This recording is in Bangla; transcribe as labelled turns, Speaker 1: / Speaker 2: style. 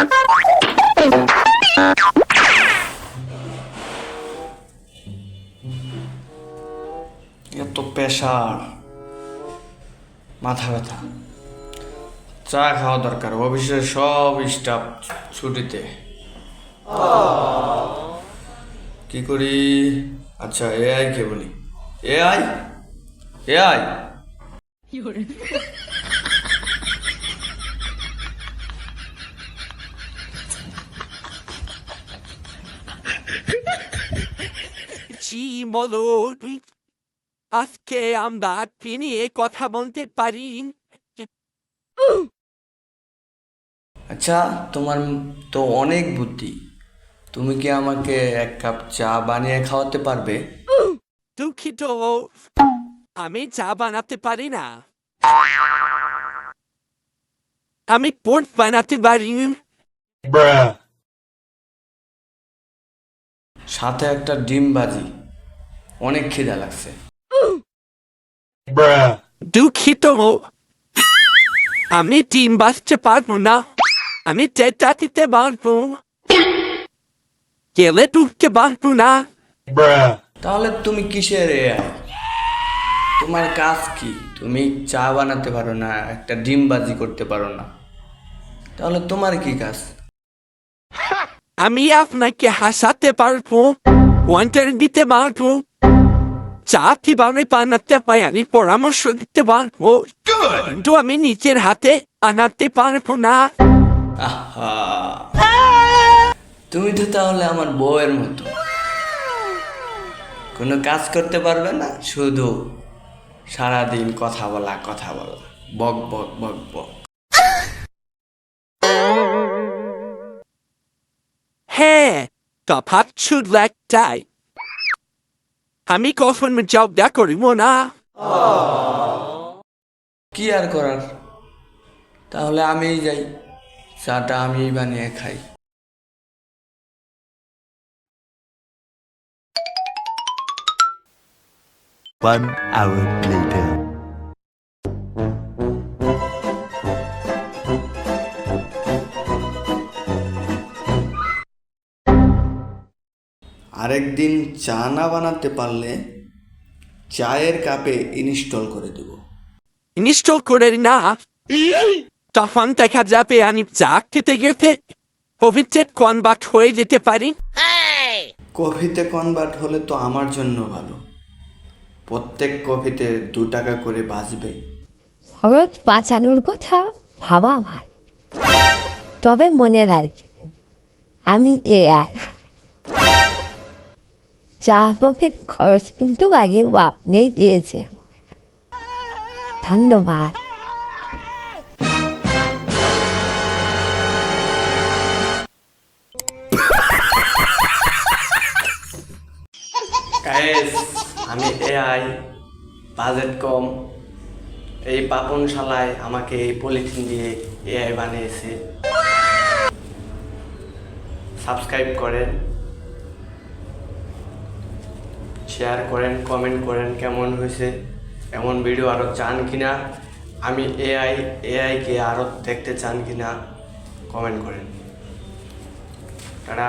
Speaker 1: এত প্রেশার মাথা ব্যথা। চা খাওয়া দরকার অফিসের সব স্টাফ ছুটিতে। কি করি? আচ্ছা এআই কে বলি। এআই এআই
Speaker 2: আজকে আমরা নিয়ে কথা বলতে পারি?
Speaker 1: আচ্ছা তোমার তো অনেক বুদ্ধি। তুমি কি আমাকে এক কাপ চা বানিয়ে খাওয়াতে পারবে?
Speaker 2: দুঃখিত। আমি চা বানাতে পারি না। আমি পোর্ট বানাতে পারি।
Speaker 1: সাথে একটা ডিম বাজি অনেক খিদা লাগছে।
Speaker 2: দুঃখিত। আমি টিম বাঁচতে পারব না। আমি চেষ্টা দিতে পারব। গেলে ঢুকতে পারব না।
Speaker 1: তাহলে তুমি কিসের তোমার কাজ কি? তুমি চা বানাতে পারো না একটা ডিম বাজি করতে পারো না। তাহলে তোমার কি কাজ?
Speaker 2: আমি আপনাকে হাসাতে পারব ওয়ান্টার দিতে পারব। চা কীভাবে বানাতে পারি আমি পরামর্শ দিতে পারব। কিন্তু আমি নিজের হাতে আনাতে পারব না।
Speaker 1: আহা! তুমি তো তাহলে আমার বউয়ের মতো। কোনো কাজ করতে পারবে না? শুধু সারাদিন কথা বলা কথা বলা। বক বক বক বক।
Speaker 2: হ্যাঁ তফাৎ শুধু একটাই আমি কখনো জবটা করিব না?
Speaker 1: কি আর করার? তাহলে আমিই যাই। চাটা আমিই বানিয়ে খাই।
Speaker 3: One hour later.
Speaker 1: আরেকদিন চা না বানাতে পারলে চায়ের কাপে ইনস্টল করে দেব।
Speaker 2: ইনস্টল করে না তখন দেখা যাবে আমি চা খেতে গেতে পবিত্রের কনভার্ট হয়ে যেতে পারি?
Speaker 1: কফিতে কনভার্ট হলে তো আমার জন্য ভালো। প্রত্যেক কফিতে দু টাকা করে বাঁচবে।
Speaker 4: খরচ বাঁচানোর কথা ভাবা আমার তবে মনে রাখবে আমি এ আর কফির খরচ কিন্তু আগে আপনি দিয়েছে। ধন্যবাদ।
Speaker 1: আমি এআই বাজেট কম। এই পাপন শালায় আমাকে এই পলিথিন দিয়ে এআই বানিয়েছে। সাবস্ক্রাইব করেন। শেয়ার করেন কমেন্ট করেন কেমন হয়েছে, এমন ভিডিও আরও চান কি না আমি এআই এআইকে আরও দেখতে চান কি না কমেন্ট করেন। টাটা!